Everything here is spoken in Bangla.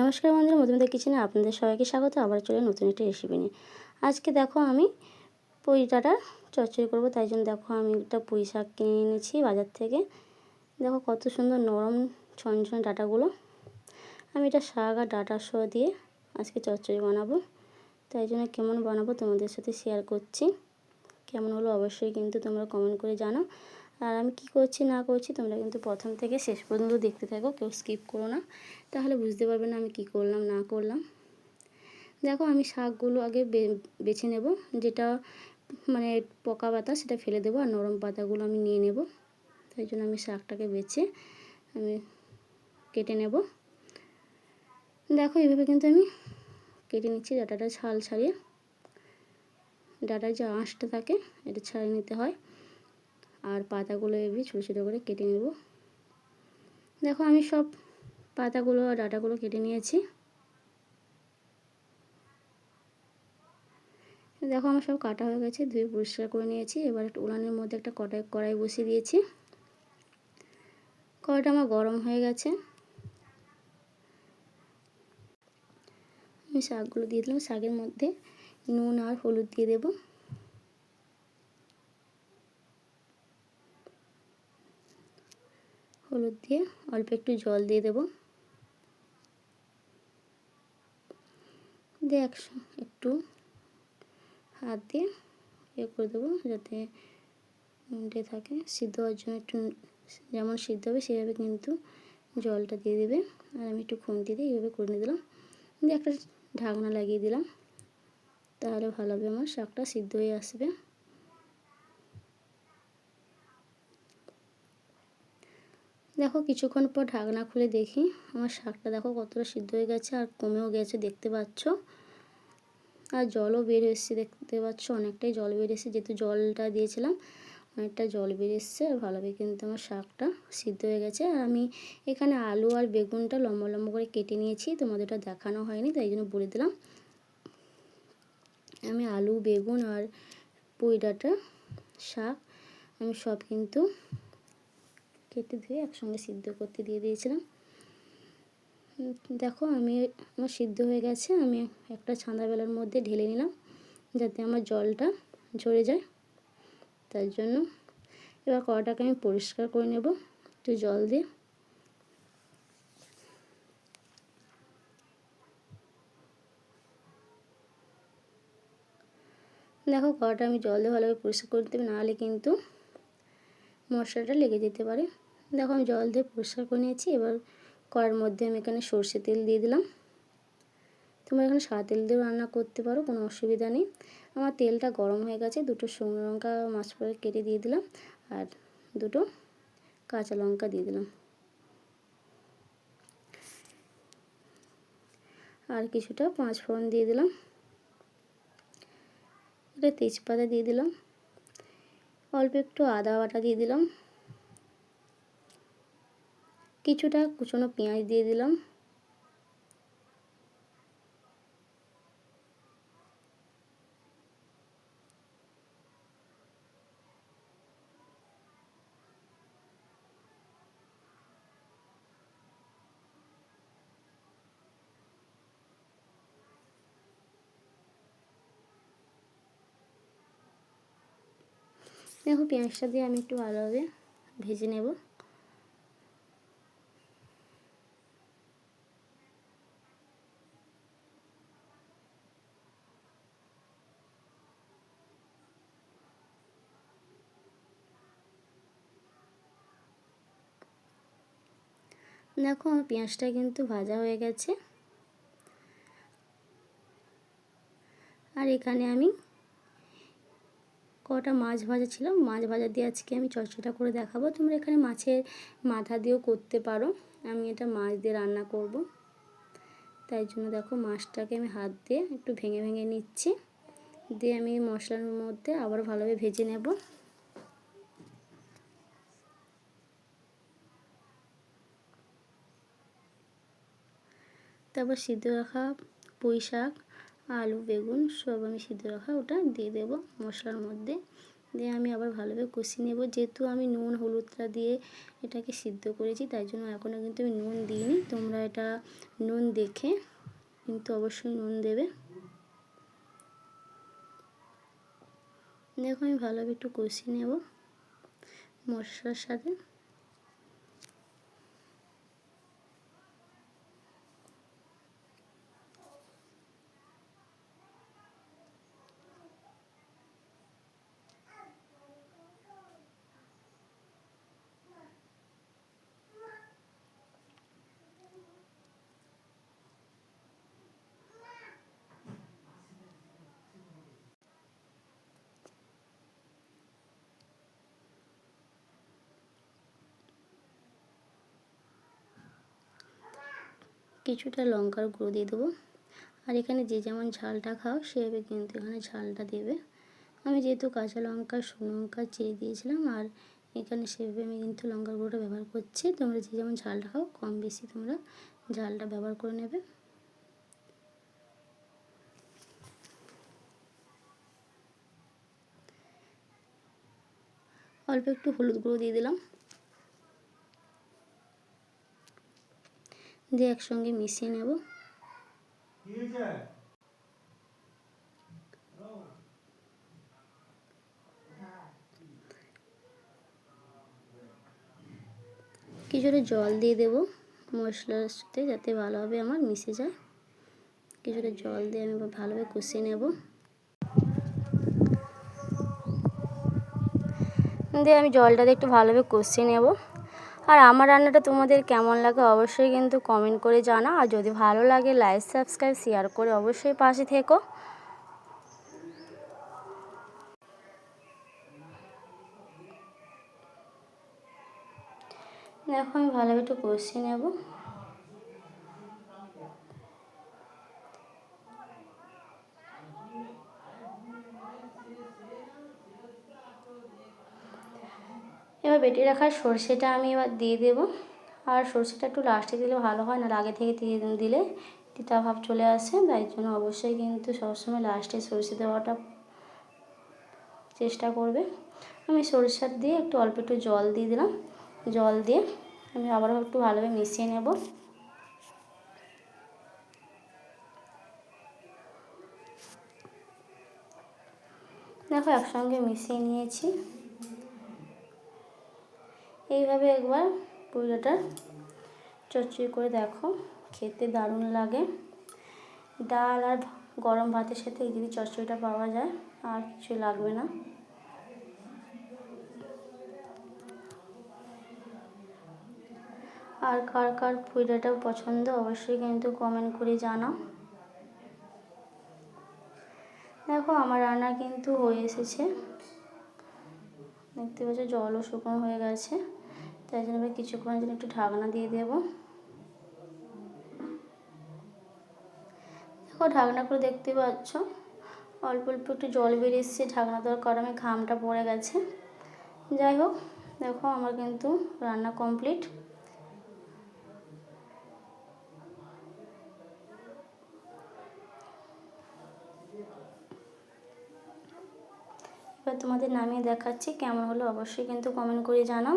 নমস্কার বন্ধুরা, মধুমিতা কিচেনে আপনাদের সবাইকে স্বাগত। আবার চলে নতুন একটা রেসিপি নিয়ে। আজকে দেখো আমি পুঁই ডাঁটা চচ্চড়ি করব, তাই জন্য দেখো আমি একটা পুঁই শাক কিনে এনেছি বাজার থেকে। দেখো কত সুন্দর নরম ছনছন ডাটাগুলো। আমি এটা শাক আর ডাঁটা সহ দিয়ে আজকে চচ্চড়ি বানাবো। তাই জন্য কেমন বানাবো তোমাদের সাথে শেয়ার করছি। কেমন হলো অবশ্যই কিন্তু তোমরা কমেন্ট করে জানো আর আমি কি করছি না করছি তোমরা কিন্তু প্রথম থেকে শেষ পর্যন্ত দেখতে থাকো, কেউ স্কিপ করো না। তাহলে বুঝতে পারবে না আমি কি করলাম, না করলাম। দেখো আমি শাকগুলো আগে বেছে নেব, যেটা মানে পকা পাতা সেটা ফেলে দেবো আর নরম পাতাগুলো আমি নিয়ে নেব। তাই জন্য আমি শাকটাকে বেছে আমি কেটে নেব। দেখো এইভাবে কিন্তু আমি কেটে নিচ্ছি ডাটাটা ছাল ছাড়িয়ে। ডাটার যে আঁশটা থাকে, এটা ছাড়িয়ে নিতে হয়। আর পাতাগুলো এভাবে ছোটো ছোটো করে কেটে নেব। দেখো আমি সব পাতাগুলো আর ডাটাগুলো কেটে নিয়েছি। দেখো আমার সব কাটা হয়ে গেছে, ধুয়ে পরিষ্কার করে নিয়েছি। এবার একটা উলানের মধ্যে একটা কড়াই কড়াই বসিয়ে দিয়েছি। কড়াইটা আমার গরম হয়ে গেছে। আমি শাকগুলো দিয়ে দিলাম, শাকের মধ্যে নুন আর হলুদ দিয়ে দেবো। হলুদ দিয়ে অল্প একটু জল দিয়ে দেব। দিয়ে একশো, একটু হাত দিয়ে ইয়ে করে দেবো যাতে উল্টে থাকে। সিদ্ধ হওয়ার জন্য একটু যেমন সিদ্ধ হবে সেভাবে কিন্তু জলটা দিয়ে দেবে। আর আমি একটু খুন্তি দিয়ে এইভাবে করে দিলাম। দিয়ে একটা ঢাকনা লাগিয়ে দিলাম। তাহলে ভালো হবে আমার শাকটা সিদ্ধ হয়ে আসবে। দেখো কিছুক্ষণ পর ঢাকনা খুলে দেখি। আমার শাকটা দেখো কতটা সিদ্ধ হয়ে গেছে আর কমেও গেছে, দেখতে পাচ্ছ? আর জলও বের এসছে দেখতে পাচ্ছ? অনেকটাই জল বের এসছে যেহেতু জলটা দিয়েছিলাম, অনেকটা জল বের এসছে আর ভালোভাবে কিন্তু আমার শাকটা সিদ্ধ হয়ে গেছে। আর আমি এখানে আলু আর বেগুনটা লম্বা লম্বা করে কেটে নিয়েছি, তোমাদের ওটা দেখানো হয়নি, তাই জন্য বলে দিলাম। আমি আলু, বেগুন আর পুঁই ডাঁটা শাক, আমি সব কিন্তু কেটে ধুয়ে একসঙ্গে সিদ্ধ করতে দিয়ে দিয়েছিলাম। দেখো আমি, আমার সিদ্ধ হয়ে গেছে, আমি একটা ছাঁদা বেলার মধ্যে ঢেলে নিলাম যাতে আমার জলটা ঝরে যায়। তার জন্য এবার কড়াটাকে আমি পরিষ্কার করে নেব একটু জল দিয়ে। দেখো কড়াটা আমি জল দিয়ে ভালোভাবে পরিষ্কার করে দেবে নাহলে কিন্তু মশলাটা লেগে যেতে পারে। দেখো আমি জল দিয়ে পরিষ্কার করে নিয়েছি। এবার কড়ার মধ্যে আমি এখানে সর্ষে তেল দিয়ে দিলাম। তোমরা এখানে সাদা তেল দিয়েও রান্না করতে পারো, কোনো অসুবিধা নেই। আমার তেলটা গরম হয়ে গেছে, দুটো শুকনো লঙ্কা মাছ পরে কেটে দিয়ে দিলাম আর দুটো কাঁচা লঙ্কা দিয়ে দিলাম। আর কিছুটা পাঁচ ফোড়ন দিয়ে দিলাম। এটা তেজপাতা দিয়ে দিলাম। অল্প একটু আদা বাটা দিয়ে দিলাম। কিছুটা কুচনো পেঁয়াজ দিয়ে দিলাম। দেখো পেঁয়াজটা দিয়ে আমি একটু ভালোভাবে ভেজে নেব। দেখো আমার পেঁয়াজটা কিন্তু ভাজা হয়ে গেছে। আর এখানে আমি কটা মাছ ভাজা ছিল, মাছ ভাজা দিয়ে আজকে আমি চচ্চড়িটা করে দেখাবো। তোমরা এখানে মাছের মাথা দিয়েও করতে পারো। আমি এটা মাছ দিয়ে রান্না করব। তাই জন্য দেখো মাছটাকে আমি হাত দিয়ে একটু ভেঙে ভেঙে নিচ্ছি। দিয়ে আমি মশলার মধ্যে আবার ভালোভাবে ভেজে নেব। তারপর সিদ্ধ রাখা পুঁই শাক, আলু, বেগুন সব আমি সিদ্ধ রাখা ওটা দিয়ে দেব মশলার মধ্যে। দিয়ে আমি আবার ভালোভাবে কষিয়ে নেব। যেহেতু আমি নুন, হলুদটা দিয়ে এটাকে সিদ্ধ করেছি, তাই জন্য এখনও কিন্তু আমি নুন দিইনি। তোমরা এটা নুন দেখে কিন্তু অবশ্যই নুন দেবে। দেখো আমি ভালোভাবে একটু কষিয়ে নেব মশলার সাথে। কিছুটা লঙ্কার গুঁড়ো দিয়ে দেবো। আর এখানে যে যেমন ঝালটা খাও, সেভাবে কিন্তু এখানে ঝালটা দেবে। আমি যেহেতু কাঁচা লঙ্কা, শুকনো লঙ্কা চিড়ে দিয়েছিলাম, আর এখানে সেভাবে আমি কিন্তু লঙ্কার গুঁড়োটা ব্যবহার করছি। তোমরা যে যেমন ঝালটা খাও, কম বেশি তোমরা ঝালটা ব্যবহার করে নেবে। অল্প একটু হলুদ গুঁড়ো দিয়ে দিলাম। দিয়ে একসঙ্গে মিশিয়ে নেব। কিছুটা জল দিয়ে দেব মশলার সাথে যাতে ভালোভাবে আমার মিশে যায়। কিছুটা জল দিয়ে আমি ভালোভাবে কষিয়ে নেব। দিয়ে আমি জলটা দিয়ে একটু ভালোভাবে কষিয়ে নেব। আর আমার রান্নাটা তোমাদের কেমন লাগে অবশ্যই কিন্তু কমেন্ট করে জানা আর যদি ভালো লাগে লাইক সাবস্ক্রাইব শেয়ার করে অবশ্যই পাশে থেকো। দেখো, আমি ভালোভাবে একটু কষিয়ে নেব। বেটে রাখা সর্ষেটা আমি এবার দিয়ে দেবো। আর সর্ষেটা একটু লাস্টে দিলে ভালো হয় না আগে থেকে দিয়ে দিলে তিতা ভাব চলে আসে। তাই জন্য অবশ্যই কিন্তু সবসময় লাস্টে সর্ষে দেওয়াটা চেষ্টা করবে। আমি সরিষার দিয়ে একটু অল্প একটু জল দিয়ে দিলাম। জল দিয়ে আমি আবারও একটু ভালোভাবে মিশিয়ে নেব। দেখো একসঙ্গে মিশিয়ে নিয়েছি। এইভাবে একবার পুজোটা চচ্চড়ি করে দেখো। খেতে দারুণ লাগে। ডাল আর গরম ভাতের সাথে যদি চচ্চড়িটা পাওয়া যায়, আর কিছু লাগবে না। আর কার কার পুজোটা পছন্দ, অবশ্যই কিন্তু কমেন্ট করে জানাও। দেখো, আমার রান্না কিন্তু হয়ে এসেছে। দেখতে পাচ্ছ জলও শুকনো হয়ে গেছে। তাই জন্য এবার কিছুক্ষণের জন্য একটু ঢাকনা দিয়ে দেব। দেখো ঢাকনা করে দেখতে পাচ্ছ। অল্প অল্প একটু জল বেরিয়ে এসছে, ঢাকনা দেওয়ার কারণে ঘামটা পড়ে গেছে। যাই হোক, দেখো আমার কিন্তু রান্না কমপ্লিট এবার তোমাদের নামিয়ে দেখাচ্ছি কেমন হলো অবশ্যই কিন্তু কমেন্ট করে জানাও।